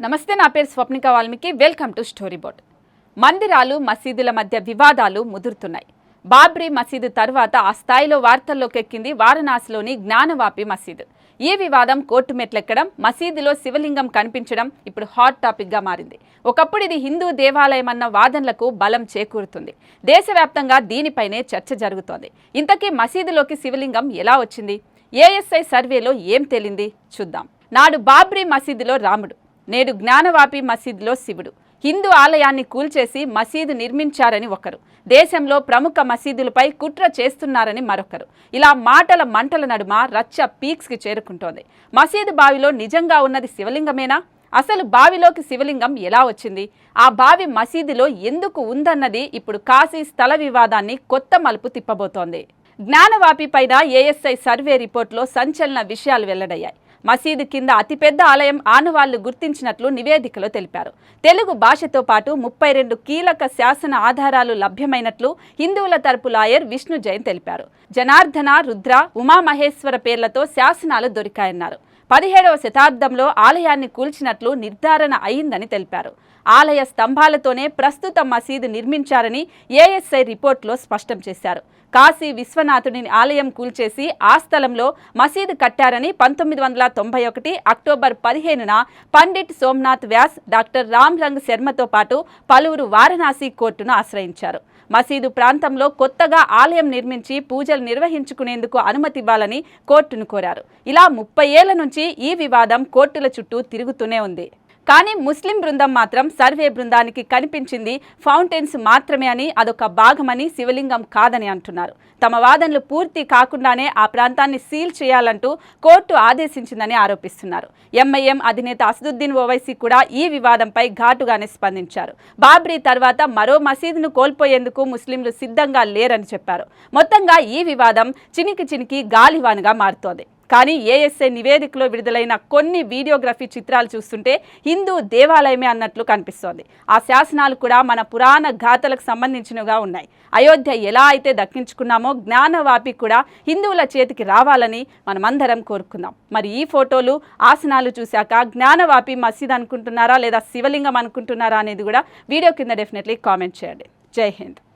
నమస్తే నా పేరు Swapnika Valmiki. Welcome to story board మందిరాలు మసీదుల మధ్య వివాదాలు ముదురుతున్నాయి. బాబ్రీ మసీదు తర్వాత ఆ స్థాయిలో వార్తల్లోకి ఎక్కింది వారణాసిలోని జ్ఞానవాపి మసీదు. ఈ వివాదం కోర్టు మెట్లెక్కడం మసీదులో శివలింగం కనిపించడం ఇప్పుడు హాట్ టాపిక్గా మారింది. ఒకప్పుడు ఇది హిందూ దేవాలయం అన్న వాదనలకు బలం చేకూరుతుంది. దేశవ్యాప్తంగా దీనిపైనే చర్చ జరుగుతోంది. ఇంతకీ మసీదులోకి శివలింగం ఎలా వచ్చింది? ఏఎస్ఐ సర్వేలో ఏం తేలింది? చూద్దాం. నాడు బాబ్రీ మసీదులో రాముడు నేడు జ్ఞానవాపి మసీదులో శివుడు. హిందూ ఆలయాన్ని కూల్చేసి మసీదు నిర్మించారని ఒకరు. దేశంలో ప్రముఖ మసీదులపై కుట్ర చేస్తున్నారని మరొకరు. ఇలా మాటల మంటల నడుమ రచ్చ పీక్స్కి చేరుకుంటోంది. మసీదు బావిలో నిజంగా ఉన్నది శివలింగమేనా? అసలు బావిలోకి శివలింగం ఎలా వచ్చింది? ఆ బావి మసీదులో ఎందుకు ఉందన్నది ఇప్పుడు కాశీ స్థల వివాదాన్ని కొత్త మలుపు తిప్పబోతోంది. జ్ఞానవాపి పైన ఏఎస్ఐ సర్వే రిపోర్ట్లో సంచలన విషయాలు వెల్లడయ్యాయి. మసీదు కింద అతిపెద్ద ఆలయం ఆనవాళ్ళు గుర్తించినట్లు నివేదికలో తెలిపారు. తెలుగు భాషతో పాటు ముప్పై రెండు కీలక శాసన ఆధారాలు లభ్యమైనట్లు హిందువుల తరపు లాయర్ విష్ణు జైన్ తెలిపారు. జనార్దన రుద్ర ఉమామహేశ్వర పేర్లతో శాసనాలు దొరికాయన్నారు. పదిహేడవ శతాబ్దంలో ఆలయాన్ని కూల్చినట్లు నిర్ధారణ అయిందని తెలిపారు. ఆలయ స్తంభాలతోనే ప్రస్తుత మసీదు నిర్మించారని ఏఎస్ఐ రిపోర్ట్లో స్పష్టం చేశారు. కాశీ విశ్వనాథుని ఆలయం కూల్చేసి ఆ స్థలంలో మసీదు కట్టారని పంతొమ్మిది వందల తొంభై ఒకటి అక్టోబర్ పదిహేనున పండిట్ సోమ్నాథ్ వ్యాస్ డాక్టర్ రామ్ రంగ్ శర్మతో పాటు పలువురు వారణాసి కోర్టును ఆశ్రయించారు. మసీదు ప్రాంతంలో కొత్తగా ఆలయం నిర్మించి పూజలు నిర్వహించుకునేందుకు అనుమతి ఇవ్వాలని కోర్టును కోరారు. ఇలా ముప్పై ఏళ్ళ నుంచి ఈ వివాదం కోర్టుల చుట్టూ తిరుగుతూనే ఉంది. కానీ ముస్లిం బృందం మాత్రం సర్వే బృందానికి కనిపించింది ఫౌంటైన్స్ మాత్రమే అని అదొక భాగమని శివలింగం కాదని అంటున్నారు. తమ వాదనలు పూర్తి కాకుండానే ఆ ప్రాంతాన్ని సీల్ చేయాలంటూ కోర్టు ఆదేశించిందని ఆరోపిస్తున్నారు. ఎంఐఎం అధినేత అసదుద్దీన్ ఓవైసీ కూడా ఈ వివాదంపై ఘాటుగానే స్పందించారు. బాబ్రీ తర్వాత మరో మసీదును కోల్పోయేందుకు ముస్లింలు సిద్ధంగా లేరని చెప్పారు. మొత్తంగా ఈ వివాదం చినికి చినికి గాలివానుగా మారుతోంది. కానీ ఏఎస్ఐ నివేదికలో విడుదలైన కొన్ని వీడియోగ్రఫీ చిత్రాలు చూస్తుంటే హిందూ దేవాలయమే అన్నట్లు కనిపిస్తోంది. ఆ శాసనాలు కూడా మన పురాణ గాథలకు సంబంధించినవిగా ఉన్నాయి. అయోధ్య ఎలా అయితే దక్కించుకున్నామో జ్ఞానవాపి కూడా హిందువుల చేతికి రావాలని మనమందరం కోరుకుందాం. మరి ఈ ఫోటోలు ఆసనాలు చూశాక జ్ఞానవాపి మసీద్ అనుకుంటున్నారా లేదా శివలింగం అనుకుంటున్నారా అనేది కూడా వీడియో కింద డెఫినెట్లీ కామెంట్ చేయండి. జై హింద్.